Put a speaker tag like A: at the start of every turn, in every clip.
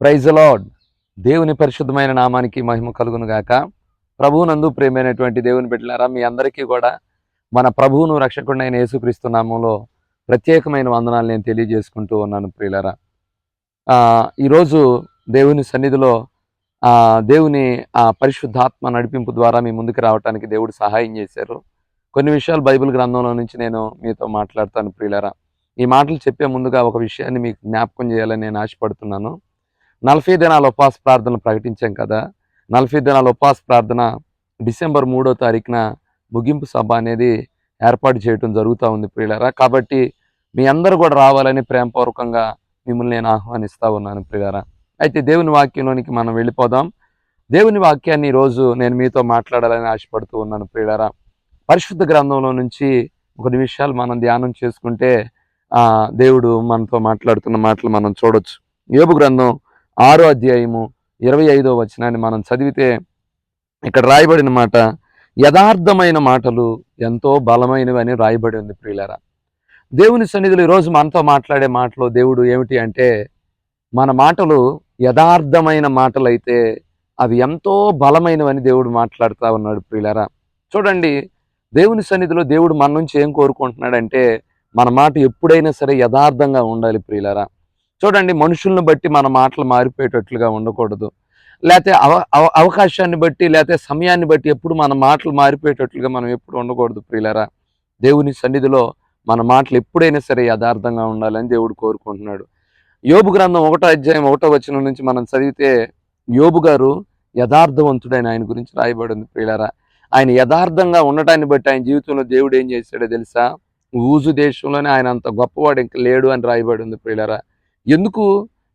A: Praise lord దేవుని పరిశుద్ధమైన నామానికి మహిమ కలుగును గాక. ప్రభువునందు ప్రేమైనటువంటి దేవుని బిడ్డలారా మీ అందరికీ కూడా మన ప్రభువును రక్షకుడైన యేసుక్రీస్తు నామంలో ప్రత్యేకమైన వందనాలు నేను తెలియజేసుకుంటూ ఉన్నాను ప్రియులరా. ఆ, ఈరోజు దేవుని సన్నిధిలో ఆ, దేవుని ఆ పరిశుద్ధాత్మ నడిపింపు ద్వారా మీ ముందుకు రావడానికి దేవుడు సహాయం చేశారు. కొన్ని విషయాలు బైబిల్ గ్రంథంలో నుంచి నేను మీతో మాట్లాడతాను ప్రియులరా. ఈ మాటలు చెప్పే ముందుగా ఒక విషయాన్ని మీకు జ్ఞాపకం చేయాలని నేను ఆశపడుతున్నాను. నలభై దినాల ఉపవాస ప్రార్థన ప్రకటించాం కదా. నలభై దినాల ఉపవాస ప్రార్థన డిసెంబర్ మూడో తారీఖున ముగింపు సభ అనేది ఏర్పాటు చేయడం జరుగుతూ ఉంది ప్రియులారా. కాబట్టి మీ అందరూ కూడా రావాలని ప్రేమపూర్వకంగా మిమ్మల్ని నేను ఆహ్వానిస్తూ ఉన్నాను ప్రియులారా. అయితే దేవుని వాక్యంలోనికి మనం వెళ్ళిపోదాం. దేవుని వాక్యాన్ని ఈరోజు నేను మీతో మాట్లాడాలని ఆశపడుతూ ఉన్నాను ప్రియులారా. పరిశుద్ధ గ్రంథంలో నుంచి కొన్ని విషయాలు మనం ధ్యానం చేసుకుంటే దేవుడు మనతో మాట్లాడుతున్న మాటలు మనం చూడొచ్చు. యోబు గ్రంథం ఆరో అధ్యాయము ఇరవై ఐదో వచనాన్ని మనం చదివితే ఇక్కడ రాయబడిన మాట యథార్థమైన మాటలు ఎంతో బలమైనవి అని రాయబడి ఉంది ప్రియులారా. దేవుని సన్నిధిలో ఈరోజు మనతో మాట్లాడే మాటలు దేవుడు ఏమిటి అంటే మన మాటలు యథార్థమైన మాటలు అయితే అవి ఎంతో బలమైనవని దేవుడు మాట్లాడుతూ ఉన్నాడు ప్రియులారా. చూడండి దేవుని సన్నిధిలో దేవుడు మన నుంచి ఏం కోరుకుంటున్నాడంటే మన మాట ఎప్పుడైనా సరే యథార్థంగా ఉండాలి ప్రియులారా. చూడండి మనుషులను బట్టి మన మాటలు మారిపోయేటట్లుగా ఉండకూడదు. లేకపోతే అవ అవ అవకాశాన్ని బట్టి లేకపోతే సమయాన్ని బట్టి ఎప్పుడు మన మాటలు మారిపోయేటట్లుగా మనం ఎప్పుడు ఉండకూడదు ప్రియులరా. దేవుని సన్నిధిలో మన మాటలు ఎప్పుడైనా సరే యథార్థంగా ఉండాలని దేవుడు కోరుకుంటున్నాడు. యోబు గ్రంథం ఒకటో అధ్యాయం ఒకటో వచనం నుంచి మనం చదివితే యోబు గారు యథార్థవంతుడైన ఆయన గురించి రాయబడింది ప్రియులరా. ఆయన యథార్థంగా ఉండటాన్ని బట్టి ఆయన జీవితంలో దేవుడు ఏం చేశాడో తెలుసా? ఊజు దేశంలోనే ఆయన అంత గొప్పవాడు ఇంక లేడు అని రాయబడింది ఉంది ఎందుకు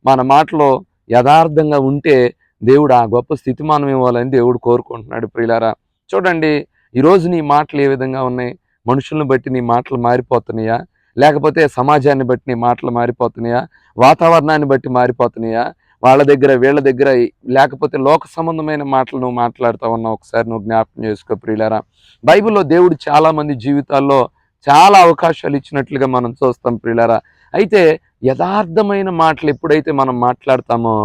A: మన మాటలో యథార్థంగా ఉంటే దేవుడు ఆ గొప్ప స్థితిమానం ఇవ్వాలని దేవుడు కోరుకుంటున్నాడు ప్రియులారా? చూడండి ఈరోజు నీ మాటలు ఏ విధంగా ఉన్నాయి? మనుషులను బట్టి నీ మాటలు మారిపోతున్నాయా? లేకపోతే సమాజాన్ని బట్టి నీ మాటలు మారిపోతున్నాయా? వాతావరణాన్ని బట్టి మారిపోతున్నాయా? వాళ్ళ దగ్గర వీళ్ళ దగ్గర లేకపోతే లోక సంబంధమైన మాటలు నువ్వు మాట్లాడుతూ ఉన్నావు ఒకసారి నువ్వు జ్ఞాపకం చేసుకో ప్రియులారా. బైబిల్లో దేవుడు చాలామంది జీవితాల్లో చాలా అవకాశాలు ఇచ్చినట్లుగా మనం చూస్తాం ప్రియులారా. అయితే యథార్థమైన మాటలు ఎప్పుడైతే మనం మాట్లాడతామో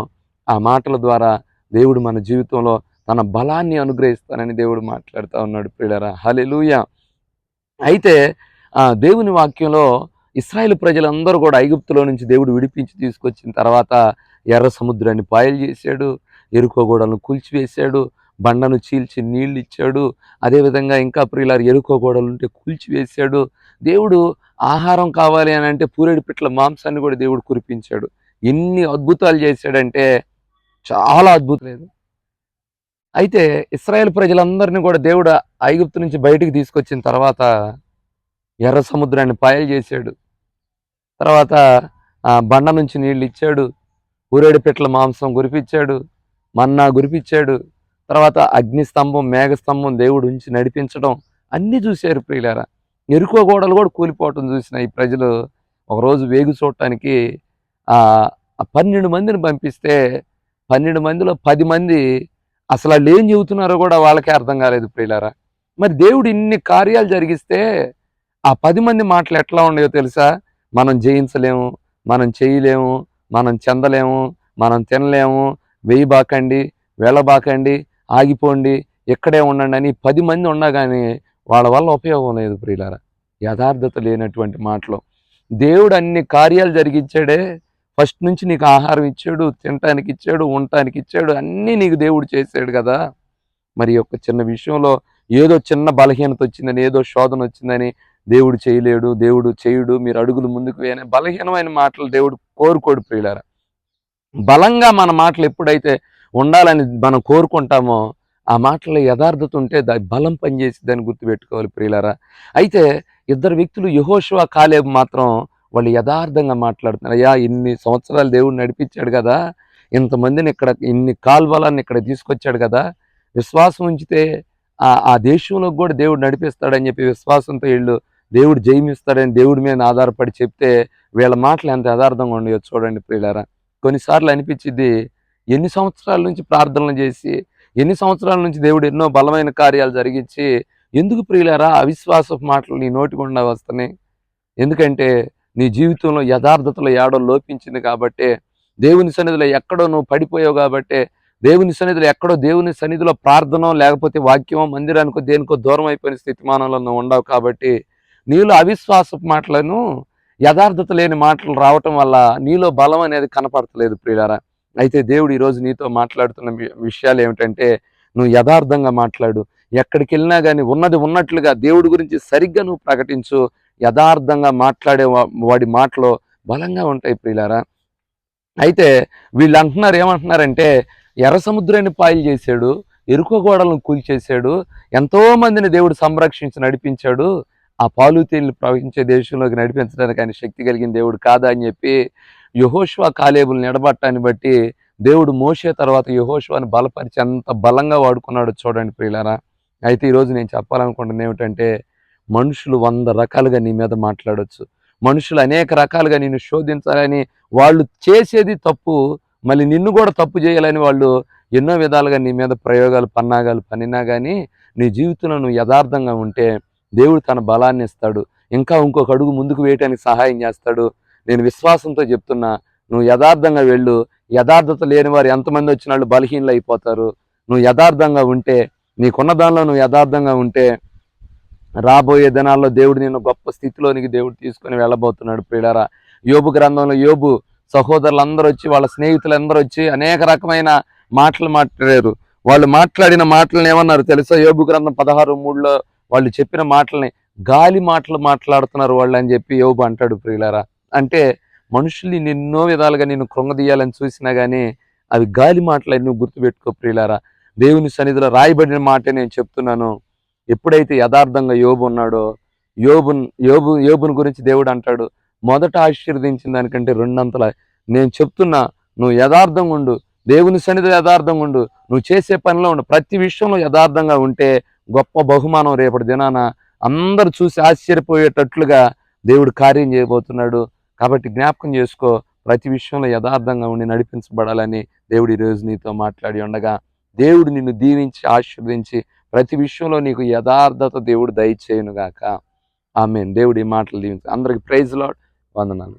A: ఆ మాటల ద్వారా దేవుడు మన జీవితంలో తన బలాన్ని అనుగ్రహిస్తానని దేవుడు మాట్లాడుతూ ఉన్నాడు ప్రియులరా. హలెలూయ అయితే ఆ దేవుని వాక్యంలో ఇస్రాయేల్ ప్రజలందరూ కూడా ఐగుప్తులో నుంచి దేవుడు విడిపించి తీసుకొచ్చిన తర్వాత ఎర్ర సముద్రాన్ని పాయలు చేశాడు ఎరుకో గోడలను కూల్చివేశాడు బండను చీల్చి నీళ్ళు ఇచ్చాడు. అదేవిధంగా ఇంకా ప్రియులారు ఎరుకో గోడలు ఉంటే కూల్చివేశాడు దేవుడు ఆహారం కావాలి అని అంటే పూరేడు పిట్ల మాంసాన్ని కూడా దేవుడు కురిపించాడు. ఎన్ని అద్భుతాలు చేశాడంటే చాలా అద్భుతలేదు అయితే ఇస్రాయేల్ ప్రజలందరినీ కూడా దేవుడు ఐగుప్తు నుంచి బయటికి తీసుకొచ్చిన తర్వాత ఎర్ర సముద్రాన్ని పాయలు చేశాడు. తర్వాత ఆ బండ నుంచి నీళ్ళు ఇచ్చాడు. ఊరేడు పిట్ల మాంసం గురిపించాడు మన్నా గురిపించాడు తర్వాత అగ్ని స్తంభం మేఘ స్తంభం దేవుడు ఉంచి నడిపించడం అన్నీ చూశారు ప్రియులారా. ఎరుకో గోడలు కూడా కూలిపోవటం చూసిన ఈ ప్రజలు ఒకరోజు వేగు చూడటానికి ఆ పన్నెండు మందిని పంపిస్తే పన్నెండు మందిలో పది మంది అసలు వాళ్ళు ఏం చెబుతున్నారో కూడా వాళ్ళకే అర్థం కాలేదు ప్రియులారా. మరి దేవుడు ఇన్ని కార్యాలు జరిగిస్తే ఆ పది మంది మాటలు ఎట్లా ఉండేవో తెలుసా? మనం జయించలేము మనం చేయలేము మనం చెందలేము మనం తినలేము వేయబాకండి వెళ్ళబాకండి ఆగిపోండి ఇక్కడే ఉండండి అని పది మంది ఉన్నా కానీ వాళ్ళ వల్ల ఉపయోగం లేదు ప్రియులారా. యథార్థత లేనటువంటి మాటలు. దేవుడు అన్ని కార్యాలు జరిగించాడే. ఫస్ట్ నుంచి నీకు ఆహారం ఇచ్చాడు తినటానికి ఇచ్చాడు ఉండటానికి ఇచ్చాడు అన్నీ నీకు దేవుడు చేశాడు కదా. మరి ఒక యొక్క చిన్న విషయంలో ఏదో చిన్న బలహీనత వచ్చిందని ఏదో శోధన వచ్చిందని దేవుడు చేయలేడు దేవుడు చేయుడు మీరు అడుగులు ముందుకు వేయని బలహీనమైన మాటలు దేవుడు కోరుకోడు ప్రియులారా. బలంగా మన మాటలు ఎప్పుడైతే ఉండాలని మనం కోరుకుంటామో ఆ మాటల్లో యథార్థత ఉంటే దాని బలం పనిచేసి దాన్ని గుర్తుపెట్టుకోవాలి ప్రియులారా. అయితే ఇద్దరు వ్యక్తులు యహోషువ కాలేబు మాత్రం వాళ్ళు యథార్థంగా మాట్లాడుతున్నారు. అయ్యా ఇన్ని సంవత్సరాలు దేవుడు నడిపించాడు కదా. ఇంతమందిని ఇక్కడ ఇన్ని కాల్వలాన్ని ఇక్కడ తీసుకొచ్చాడు కదా. విశ్వాసం ఉంచితే ఆ ఆ దేశంలో కూడా దేవుడు నడిపిస్తాడని చెప్పి విశ్వాసంతో వీళ్ళు దేవుడు జయమిస్తాడని దేవుడి మీద ఆధారపడి చెప్తే వీళ్ళ మాటలు ఎంత యథార్థంగా ఉండేవో చూడండి ప్రియులారా. కొన్నిసార్లు అనిపించింది ఎన్ని సంవత్సరాల నుంచి ప్రార్థనలు చేసి ఎన్ని సంవత్సరాల నుంచి దేవుడు ఎన్నో బలమైన కార్యాలు జరిగించి ఎందుకు ప్రియులారా అవిశ్వాసపు మాటలు నీ నోటి గుండా వస్తున్నాయి? ఎందుకంటే నీ జీవితంలో యథార్థతలో ఏడో లోపించింది కాబట్టి దేవుని సన్నిధిలో ఎక్కడో నువ్వు పడిపోయావు కాబట్టి దేవుని సన్నిధిలో ఎక్కడో దేవుని సన్నిధిలో ప్రార్థన లేకపోతే వాక్యమో మందిరానికో దేనికో దూరం అయిపోయిన స్థితిమానంలో నువ్వు ఉండవు కాబట్టి నీలో అవిశ్వాసపు మాటలను యథార్థత లేని మాటలు రావటం వల్ల నీలో బలం అనేది కనపడతలేదు ప్రియులారా. అయితే దేవుడు ఈరోజు నీతో మాట్లాడుతున్న విషయాలు ఏమిటంటే నువ్వు యథార్థంగా మాట్లాడు. ఎక్కడికి వెళ్ళినా కానీ ఉన్నది ఉన్నట్లుగా దేవుడి గురించి సరిగ్గా నువ్వు ప్రకటించు. యథార్థంగా మాట్లాడే వాడి మాటలు బలంగా ఉంటాయి ప్రియులారా. అయితే వీళ్ళు అంటున్నారు ఏమంటున్నారంటే ఎర్ర సముద్రాన్ని పాయలు చేశాడు ఎరుక గోడలను కూల్చేశాడు ఎంతో మందిని దేవుడు సంరక్షించి నడిపించాడు ఆ పాలు తేళ్ళు ప్రవహించే దేశంలోకి నడిపించడానికి ఆయన శక్తి కలిగిన దేవుడు కాదా అని చెప్పి యహోష్వా కాలేబులు నిడబట్టాన్ని బట్టి దేవుడు మోసే తర్వాత యహోష్వాని బలపరిచి ఎంత బలంగా వాడుకున్నాడో చూడండి ప్రియులారా. అయితే ఈరోజు నేను చెప్పాలనుకుంటుంది ఏమిటంటే మనుషులు వంద రకాలుగా నీ మీద మాట్లాడొచ్చు. మనుషులు అనేక రకాలుగా నిన్ను శోధించాలని వాళ్ళు చేసేది తప్పు మళ్ళీ నిన్ను కూడా తప్పు చేయాలని వాళ్ళు ఎన్నో విధాలుగా నీ మీద ప్రయోగాలు పన్నాగాలు పనినా కానీ నీ జీవితంలో నువ్వు యథార్థంగా ఉంటే దేవుడు తన బలాన్ని ఇస్తాడు. ఇంకా ఇంకొక అడుగు ముందుకు వేయటానికి సహాయం చేస్తాడు. నేను విశ్వాసంతో చెప్తున్నా నువ్వు యథార్థంగా వెళ్ళు. యథార్థత లేని వారు ఎంతమంది వచ్చిన వాళ్ళు బలహీనలు అయిపోతారు. నువ్వు యథార్థంగా ఉంటే నీకున్న దానిలో నువ్వు యథార్థంగా ఉంటే రాబోయే దినాల్లో దేవుడు నేను గొప్ప స్థితిలోనికి దేవుడు తీసుకొని వెళ్ళబోతున్నాడు ప్రియులారా. యోబు గ్రంథంలో యోబు సహోదరులందరూ వచ్చి వాళ్ళ స్నేహితులందరూ వచ్చి అనేక రకమైన మాటలు మాట్లాడారు. వాళ్ళు మాట్లాడిన మాటలను ఏమన్నారు తెలుసా? యోగు గ్రంథం పదహారు మూడులో వాళ్ళు చెప్పిన మాటల్ని గాలి మాటలు మాట్లాడుతున్నారు వాళ్ళు అని చెప్పి యోబు అంటాడు ప్రియులారా. అంటే మనుషుల్ని ఎన్నో విధాలుగా నేను కృంగదీయాలని చూసినా కానీ అవి గాలి మాటలు నువ్వు గుర్తుపెట్టుకో ప్రియులారా. దేవుని సన్నిధిలో రాయబడిన మాట నేను చెప్తున్నాను. ఎప్పుడైతే యథార్థంగా యోబు ఉన్నాడో యోబు యోబు యోబుని గురించి దేవుడు అంటాడు మొదట ఆశీర్వదించిన దానికంటే రెండంతల నేను చెప్తున్నా నువ్వు యథార్థంగా ఉండు. దేవుని సన్నిధిలో యథార్థంగా ఉండు. నువ్వు చేసే పనిలో ఉండు. ప్రతి విషయంలో యథార్థంగా ఉంటే గొప్ప బహుమానం రేపటి దినాన అందరు చూసి ఆశ్చర్యపోయేటట్లుగా దేవుడు కార్యం చేయబోతున్నాడు. కాబట్టి జ్ఞాపకం చేసుకో ప్రతి విషయంలో యథార్థంగా ఉండి నడిపించబడాలని దేవుడు ఈరోజు నీతో మాట్లాడి ఉండగా దేవుడు నిన్ను దీవించి ఆశీర్వదించి ప్రతి విషయంలో నీకు యథార్థత దేవుడు దయచేయునుగాక. ఆమె దేవుడి మాటలు దీవించి. అందరికి ప్రైజ్ లాడ్. వందనాలు.